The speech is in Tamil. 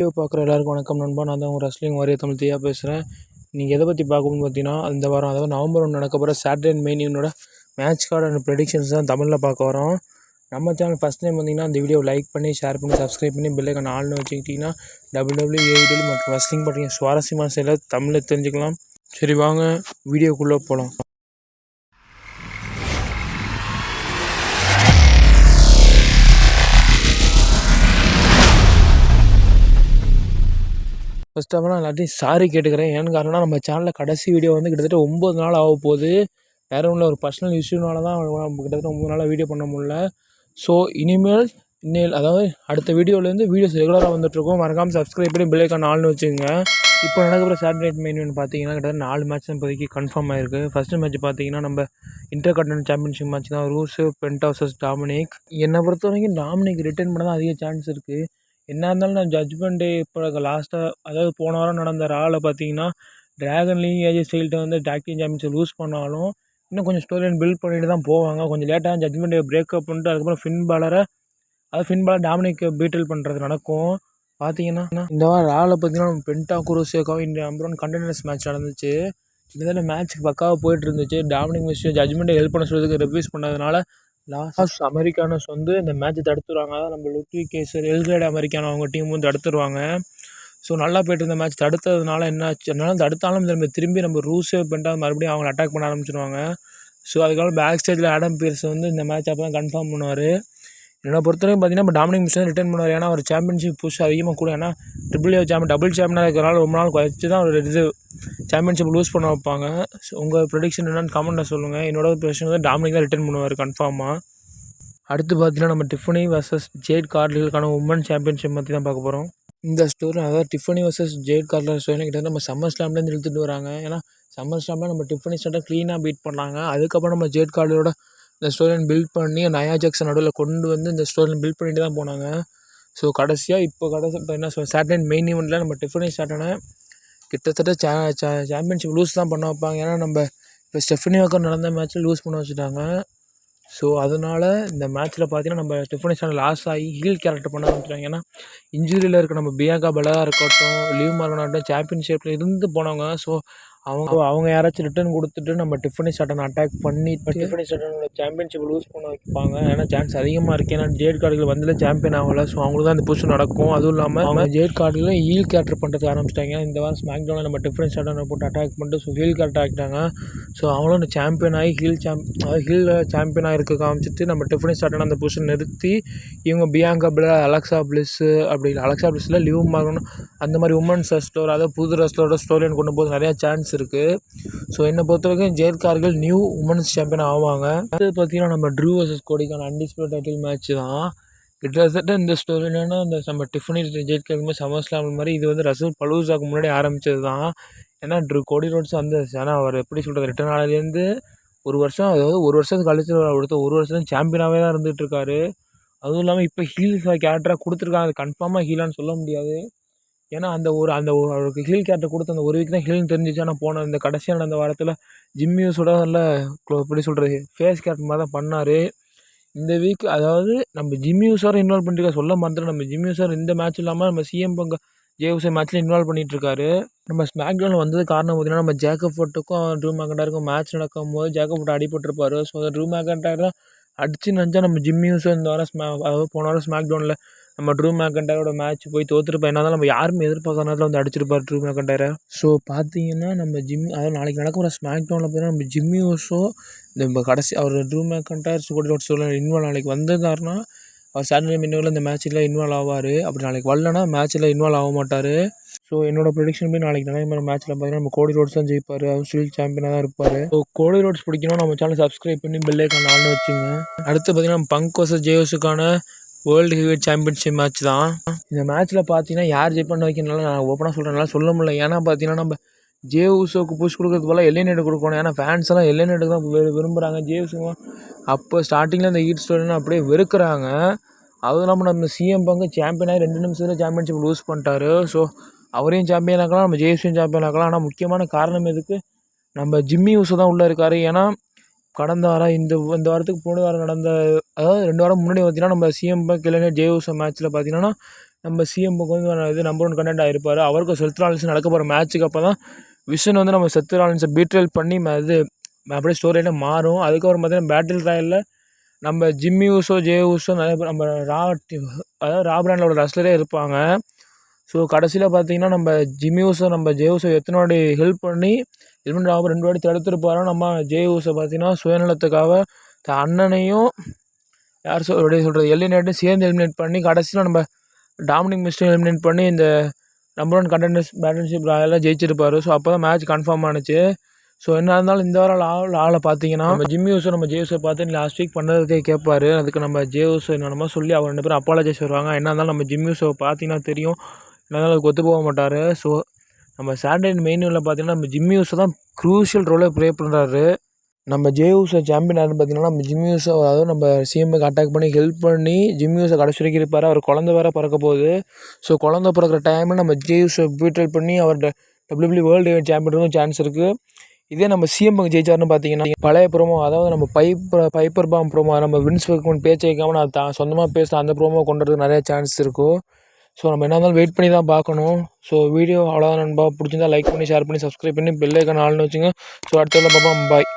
வீடியோ பார்க்குற எல்லாருக்கும் வணக்கம் நண்பா. நான் தான் உங்கள் ரஸ்லிங் வாரிய தமிழ் தியா பேசுகிறேன் நீங்கள் எதை பற்றி பார்க்கணும்னு பார்த்தீங்கன்னா இந்த வாரம் அதாவது நவம்பர் ஒன்று நடக்க போகிற Saturday and main match card and predictions தான் தமிழில் பார்க்க வரோம். நம்ம சேனல் ஃபஸ்ட் டைம் வந்தீங்கன்னா இந்த வீடியோ லைக் பண்ணி ஷேர் பண்ணி சப்ஸ்கிரைப் பண்ணி பெல்லைக்கான ஆள்னு வச்சுக்கிட்டிங்கன்னா டபுள் டபுள்யூ ஏடபிள்யூ மற்றும் ரஸ்லிங் பற்றிய சுவாரஸ்யமான செயலை தமிழில் தெரிஞ்சுக்கலாம். சரி வாங்க வீடியோக்குள்ளே போகலாம் ஃபஸ்ட் ஆஃப் ஆல் எல்லாத்தையும் சாரி கேட்டுக்கிறேன். ஏன்னு காரணம்னா நம்ம சேனலில் கடைசி வீடியோ வந்து கிட்டத்தட்ட ஒம்பது நாள் ஆக போகுது. வேறு ஒன்றும் ஒரு பர்சனல் இஷ்யூனால தான் நம்ம கிட்டத்தட்ட ஒம்பது நாளாக வீடியோ பண்ண முடியல. ஸோ இனிமேல் இன்னேல் அதாவது அடுத்த வீடியோலேருந்து வீடியோஸ் ரெகுலராக வந்துட்டுருக்கோம். மறக்காமல் சப்ஸ்கிரைப் பண்ணி பில்லைக்கான ஆள்னு வச்சுக்கோங்க. இப்போ நடக்கிற சாட்டர்டே மெயின் பார்த்தீங்கன்னா கிட்டத்தட்ட நாலு மேட்ச் தான் இப்போதைக்கு கன்ஃபார்ம் ஆயிருக்கு. ஃபஸ்ட்டு மேட்ச் பார்த்தீங்கன்னா நம்ம இன்டர் கான்டினென்ட் சாம்பியன்ஷிப் மேட்ச் தான். ரூஸு பென்டாசஸ் டாமினிக் என்னை பொறுத்த வரைக்கும் டாமினிக் ரிட்டர்ன் பண்ண தான் அதிக சான்ஸ் இருக்குது என்ன இருந்தாலும் நான் ஜட்ஜ்மெண்ட் டே இப்போ லாஸ்ட்டாக அதாவது போன வாரம் நடந்த ராவில் பார்த்தீங்கன்னா ட்ராகன் லீக் ஏஜே ஸ்டைல்கிட்ட வந்து டாக்டிங் டீம் சாம்பியன்ஷிப் லூஸ் பண்ணாலும் இன்னும் கொஞ்சம் ஸ்டோரி லைன் பில்ட் பண்ணிட்டு தான் போவாங்க. கொஞ்சம் லேட்டாக ஜட்மெண்ட் டே பிரேக்கப் பண்ணிட்டு அதுக்கப்புறம் ஃபின் பாலரை அதாவது ஃபின் பாலர் டாமினிக் பீட்டில் பண்ணுறது நடக்கும். பார்த்தீங்கன்னா இந்த வாரம் ராவில் பார்த்தீங்கன்னா பென்டா குரோசேக்காவும் இந்த அம்பரோன் கண்டெனர்ஸ் மேட்ச் நடந்துச்சு. இந்த மேட்ச்சுக்கு பக்காவாக போயிட்டு இருந்துச்சு. டாமினிக் மிஸ்டர் ஜட்ஜ்மெண்ட்டை ஹெல்ப் பண்ண சொல்கிறதுக்கு ரிவ்யூஸ் பண்ணதுனால லாஸ்ட் அமெரிக்கானஸ் வந்து இந்த மேட்ச்சை தடுத்துருவாங்க. நம்ம லுட்வி கேசர் எல்கிரேட் அமெரிக்கானோ அவங்க டீம் வந்து தடுத்துருவாங்க. ஸோ நல்லா போயிட்டு இருந்த மேட்ச் தடுத்ததுனால என்ன ஆச்சு அதனால தடுத்தாலும் நம்ம திரும்பி நம்ம ரூஸே பண்ணிட்டு மறுபடியும் அவங்களை அட்டாக் பண்ண ஆரம்பிச்சிருவாங்க. ஸோ அதுக்கப்புறம் பேக் ஸ்டேஜில் ஆடம் பீர்ஸ் வந்து இந்த மேட்ச் அப்போ தான் கன்ஃபார்ம் பண்ணுவார். என்னை பொறுத்தவரைக்கும் பார்த்தீங்கன்னா இப்போ டாமினிக் மிஷன் ரிட்டர்ன் பண்ணுவார். ஏன்னா ஒரு சாம்பியன்ஷிப் புஷ் அதிகமாக கூட ஏன்னா ட்ரிபிள் ஏ சாம்பியன் டபுள் சாம்பியனாக இருக்கிறனால ரொம்ப நாள் குறைச்சி தான் ஒரு இது சாம்பியன்ஷிப் லூஸ் பண்ண வைப்பாங்க. ஸோ உங்கள் ப்ரொடிக்ஷன் என்னென்னு கமெண்ட்டில் சொல்லுங்கள் என்னோட ப்ரொடிக்ஷன் வந்து டாமினிக் தான் ரிட்டர்ன் பண்ணுவார் கன்ஃபார்மாக அடுத்து பார்த்தீங்கன்னா நம்ம டிஃபனி வர்சஸ் ஜேட் கார்டிலுக்கான உமன் சாம்பியன்ஷிப் பற்றி தான் பார்க்க போகிறோம் இந்த ஸ்டோரி அதாவது Tiffany versus Jade Cargill story கிட்ட நம்ம சம்மர் ஸ்லாம்லேருந்து இழுத்துட்டு வராங்க. ஏன்னா சம்மர் ஸ்லாமில் நம்ம டிஃபனி ஸ்டார்ட்டாக க்ளீனாக பீட் பண்ணாங்க. அதுக்கப்புறம் நம்ம ஜேட் கார்டோட இந்த ஸ்டோரியை பில்ட் பண்ணி நயா ஜாக்சன் நடுவில் கொண்டு வந்து இந்த ஸ்டோரியை பில்ட் பண்ணிட்டு தான் போனாங்க. ஸோ கடைசியாக இப்போ கடைசி இப்போ என்ன சொல் சாட்டர்டே மெயின் ஈவெண்ட்டில் நம்ம டிஃபனி ஸ்டார்ட்டான கிட்டத்தட்ட சா சாம்பியன்ஷிப் லூஸ் தான் பண்ண வைப்பாங்க. ஏன்னா நம்ம இப்போ ஸ்டெஃபனி வாக்கர் நடந்த மேட்ச்சில் லூஸ் பண்ண வச்சுட்டாங்க. ஸோ அதனால் இந்த மேட்ச்சில் பார்த்தீங்கன்னா நம்ம டிஃபனி ஸ்டாண்ட் லாஸ் ஆகி ஹீல் கேரக்டர் பண்ண ஆரம்பிச்சிட்டாங்க. ஏன்னா இன்ஜுரியில் இருக்க நம்ம பியாங்கா பலகா இருக்கட்டும் லீவ் மார்கனாகட்டும் சாம்பியன்ஷிப்பில் இருந்து போனவங்க ஸோ அவங்க அவங்க யாராச்சும் ரிட்டர்ன் கொடுத்துட்டு நம்ம டிஃபனி ஸ்டாட்டன் அட்டாக் பண்ணி டிஃபனி ஸ்டாட்டனோட சாம்பியன்ஷிப் லூஸ் பண்ண வைப்பாங்க. ஏன்னா சான்ஸ் அதிகமாக இருக்குது ஏன்னா ஜேட் கார்டுகள் வந்து சாம்பியன் ஆகல. ஸோ அவங்களுக்கு தான் அந்த புஷ் நடக்கும். அதுவும் இல்லாமல் அவங்க ஜேட் கார்டில் ஹீல் கேரக்டர் பண்ணுறதுக்கு ஆரம்பிச்சிட்டாங்க. இந்த வாரம் ஸ்மாக் டவுனில் நம்ம டிஃபனி ஸ்டாட்டனை போட்டு அட்டாக் பண்ணிட்டு ஸோ ஹீல் கேரக்டர் ஆகிட்டாங்க ஸோ அவங்களும் அந்த சாம்பியன் ஆகி ஹீல் சாம் ஹீல் சாம்பியன் ஆகிருக்க காமிச்சிட்டு நம்ம டிஃபனி ஸ்டாட்டன் அந்த புஷை நிறுத்தி இவங்க பியாங்கா பிள அலெக்சா பிளிஸ்ஸு அப்படி அலெக்சா பிளிஸில் லிவ் மார்கன் அந்த மாதிரி உமன்ஸ் ரெஸ்டோர் அதாவது புது ரெஸ்டோரோட ஸ்டோரின்னு கொண்டு போது நிறையா சான்ஸ் இருக்குது ஸோ என்னை பொறுத்த வரைக்கும் ஜெயற்கார்கள் நியூ உமன்ஸ் சாம்பியன் ஆவாங்க. அடுத்தது பார்த்தீங்கன்னா நம்ம ட்ரூ வர்சஸ் கோடிக்கான அன்டிஸ்பியூட் டைட்டில் மேட்ச் தான். கிட்டத்தட்ட இந்த ஸ்டோரி என்னென்னா இந்த நம்ம டிஃபனி ஜெயிக்கிறதுமே சமர் ஸ்லாம் மாதிரி இது வந்து ரசூல் பலூசாக்கு முன்னாடி ஆரம்பித்தது தான். ஏன்னா ட்ரூ கோடி ரோட்ஸ் வந்து ஆனால் அவர் எப்படி சொல்கிறது ரிட்டர்ன் ஆனதுலேருந்து ஒரு வருஷம் அதாவது ஒரு வருஷத்துக்கு கழிச்சு அடுத்த ஒரு வருஷம் சாம்பியனாகவே தான் இருந்துகிட்ருக்காரு அதுவும் இல்லாமல் இப்போ ஹீல் கேரக்டராக கொடுத்துருக்காங்க. அது கன்ஃபார்மாக ஹீலான்னு சொல்ல முடியாது. ஏன்னா அந்த ஒரு அந்த ஒரு அவருக்கு ஹில் கேரக்டர் கொடுத்த அந்த ஒரு வீக் தான் ஹில்னு தெரிஞ்சிச்சு. ஆனால் போன இந்த கடைசியாக நடந்த வாரத்தில் ஜிம்மியூஸோட நல்ல எப்படி சொல்கிறது ஃபேஸ் கேரக்டர் மாதிரி தான் பண்ணார். இந்த வீக் அதாவது நம்ம ஜிம்மியூஸார் இன்வால்வ் பண்ணிருக்க சொல்ல மறந்துட்டு நம்ம ஜிம்மியூஸார் இந்த மேட்ச் இல்லாமல் நம்ம சிஎம் பங்க ஜேயூசை மேட்ச்சில் இன்வால்வ் பண்ணிகிட்ருக்காரு நம்ம ஸ்மாக் டவுனில் வந்தது காரணம் பார்த்தீங்கன்னா நம்ம ஜேக்கப் ஃபோர்ட்டுக்கும் ட்ரூ மேக்கண்டாருக்கும் மேட்ச் நடக்கும் போது ஜேக்கப் ஃபோர்ட் அடிபட்டிருப்பார். ஸோ அந்த ட்ரூ மேக்கண்டார் தான் அடிச்சு நினச்சா நம்ம ஜிம்மியூஸும் இந்த வாரம் ஸ்மா அதாவது போன வாரம் ஸ்மாக் டவுனில் நம்ம ட்ரூ மேக்கண்டரோட மேட்ச் போய் தோற்றுருப்போம் என்ன நம்ம யாருமே எதிர்பார்க்காத நேரத்தில் வந்து அடிச்சிருப்பார் ட்ரூ மேக்கண்டரை ஸோ பார்த்தீங்கன்னா நம்ம ஜிம் அதாவது நாளைக்கு நடக்கிற ஸ்மாக் டவுனில் பார்த்தீங்கன்னா நம்ம ஜிம்மியோஸோ நம்ம கடைசி அவர் ட்ரூ மேக்கண்டர் சுகர் ரோட் சொல்ல இன்வால்வ் நாளைக்கு வந்ததாருன்னா அவர் சாட்டர்டே மின்னவில் இந்த மேட்ச்சில் இன்வால்வ் ஆவார். அப்படி நாளைக்கு வரலன்னா மேட்ச்சில் இன்வால்வ் ஆக மாட்டார். ஸோ என்னோட ப்ரொடிக்ஷன் போய் நாளைக்கு நிறைய மேட்ச்சில் பார்த்தீங்கன்னா நம்ம கோடி ரோட்ஸ் தான் ஜெயிப்பார். அவர் ஸ்டில் சாம்பியனாக தான் இருப்பார். ஸோ கோடி ரோட்ஸ் பிடிக்கணும் நம்ம சேனல் சப்ஸ்கிரைப் பண்ணி பெல்லைக்கான ஆள்னு வச்சுங்க. அடுத்து பார்த்தீங்கன்னா பங்க் வர்சஸ் ஜேயோஸுக்கான வேர்ல்டு ஹெவிவேட் சாம்பியன்ஷிப் மேட்ச் தான். இந்த மேட்ச்சில் பார்த்தீங்கன்னா யார் ஜெயிப்பான்னு வைக்கனால நான் ஓப்பனாக சொல்கிறேன்னால சொல்ல முடியல. ஏன்னா பார்த்தீங்கன்னா நம்ம ஜே ஊசோக்கு புஷ் கொடுக்கறது எல்லை எல்லைநேடு கொடுக்கணும். ஏன்னா ஃபேன்ஸ் எல்லாம் எல்லைநேடுக்கு தான் வெ விரும்புகிறாங்க ஜே ஊசுங்க அப்போ ஸ்டார்டிங்கில் இந்த ஈட் ஸ்டோரின்னு அப்படியே வெறுக்கிறாங்க. அதுவும் இல்லாமல் நம்ம சிஎம் பங்கு சாம்பியனாக ரெண்டு நிமிஷத்தில் சாம்பியன்ஷிப் லூஸ் பண்ணிட்டாரு. ஸோ அவரையும் சாம்பியன் ஆக்கலாம் நம்ம ஜேஎஸ்யும் சாம்பியன் ஆக்கலாம். ஆனால் முக்கியமான காரணம் எதுக்கு? நம்ம ஜிம்மி யூஸோ தான் உள்ளே இருக்கார். ஏன்னா கடந்த வாரம் இந்த இந்த வாரத்துக்கு போன வாரம் நடந்த அதாவது ரெண்டு வாரம் முன்னாடி பார்த்தீங்கன்னா நம்ம சிஎம் பேங்க் இல்லைன்னா மேட்ச்சில் பார்த்தீங்கன்னா நம்ம சிஎம்புக்கு வந்து இது நம்பர் ஒன் கண்டென்ட் ஆகிருப்பார் அவருக்கும் செத்து நடக்க போகிற மேட்ச்சுக்கு அப்போ தான் விஷன் வந்து நம்ம செத்து ராலின்ஸை பீட்ரேல் பண்ணி ம- இது அப்படியே ஸ்டோரியில் மாறும். அதுக்கப்புறம் பார்த்தீங்கன்னா பேட்டில் ராயலில் நம்ம ஜிம்மி ஊசோ ஜே ஊசோ நிறைய பேர் நம்ம ரா அதாவது ரா பிராண்டோட ரஸ்லரே இருப்பாங்க. ஸோ கடைசியில் பார்த்தீங்கன்னா நம்ம ஜிமியூஸை நம்ம ஜே எத்தனை வாட்டி ஹெல்ப் பண்ணி ஹெல்மெட் ஆகும் ரெண்டு வாட்டி தடுத்துருப்பாரோ நம்ம ஜே பார்த்தீங்கன்னா சுயநலத்துக்காக த அண்ணனையும் யார் சொல் சொல்கிறது எலிமினேட்டும் சேர்ந்து எலிமினேட் பண்ணி கடைசியில் நம்ம டாமினிக் மிஸ்டர் எலிமினேட் பண்ணி இந்த நம்பர் ஒன் கண்டென்டர்ஸ் பேட்டன்ஷிப் ராயெல்லாம் ஜெயிச்சிருப்பார். ஸோ அப்போ தான் மேட்ச் கன்ஃபார்ம் ஆனுச்சு. ஸோ என்ன இருந்தாலும் இந்த வாரம் ஆள் ஆளை பார்த்தீங்கன்னா நம்ம ஜிம்மி யூஸை நம்ம ஜேயூஸை பார்த்து லாஸ்ட் வீக் பண்ணுறதுக்கே கேட்பாரு அதுக்கு நம்ம ஜேயூஸ் என்னென்னமோ சொல்லி அவர் ரெண்டு பேரும் அப்பாலஜைஸ் வருவாங்க. என்ன இருந்தாலும் நம்ம ஜிம்மி யூஸை பார்த்தீங்கன்னா தெரியும். இருந்தாலும் அதுக்கு ஒத்து போக மாட்டார். ஸோ நம்ம சாட்டர்டே மெயினில் பார்த்தீங்கன்னா நம்ம ஜிம்மி யூஸை தான் க்ரூஷியல் ரோலை ப்ளே பண்ணுறாரு நம்ம ஜேயூஸை சாம்பியன் ஆகுன்னு பார்த்தீங்கன்னா நம்ம ஜிம்மி யூஸை அதாவது நம்ம சிஎம்க்கு அட்டாக் பண்ணி ஹெல்ப் பண்ணி ஜிம்மி யூஸை கடைசி வரைக்கும் இருப்பார். அவர் குழந்த வேற பிறக்க போகுது. ஸோ குழந்த பிறக்கிற டைமில் நம்ம ஜேயூஸை பீட்ரல் பண்ணி அவர் டபிள்யூபிள்யூ வேர்ல்டு சாம்பியனுக்கும் சான்ஸ் இருக்குது இதே நம்ம சிஎம்க்கு ஜெயிச்சார்னு பார்த்தீங்கன்னா பழைய ப்ரோமோ அதாவது நம்ம பைப்பர் பைப்பர் பாம் ப்ரோமோ நம்ம வின்ஸ் வைக்கணும் பேச்சு வைக்காமல் நான் தான் சொந்தமாக பேசின அந்த ப்ரோமோ கொண்டு வரதுக்கு நிறைய சான்ஸ் இருக்கும் ஸோ நம்ம என்ன இருந்தாலும் வெயிட் பண்ணி தான் பார்க்கணும். ஸோ வீடியோ அவ்வளோதான் நண்பா. பிடிச்சிருந்தா லைக் பண்ணி ஷேர் பண்ணி சப்ஸ்கிரைப் பண்ணி பெல்லைக்கான ஆள்னு வச்சுங்க. ஸோ அடுத்த பார்ப்போம். பாய்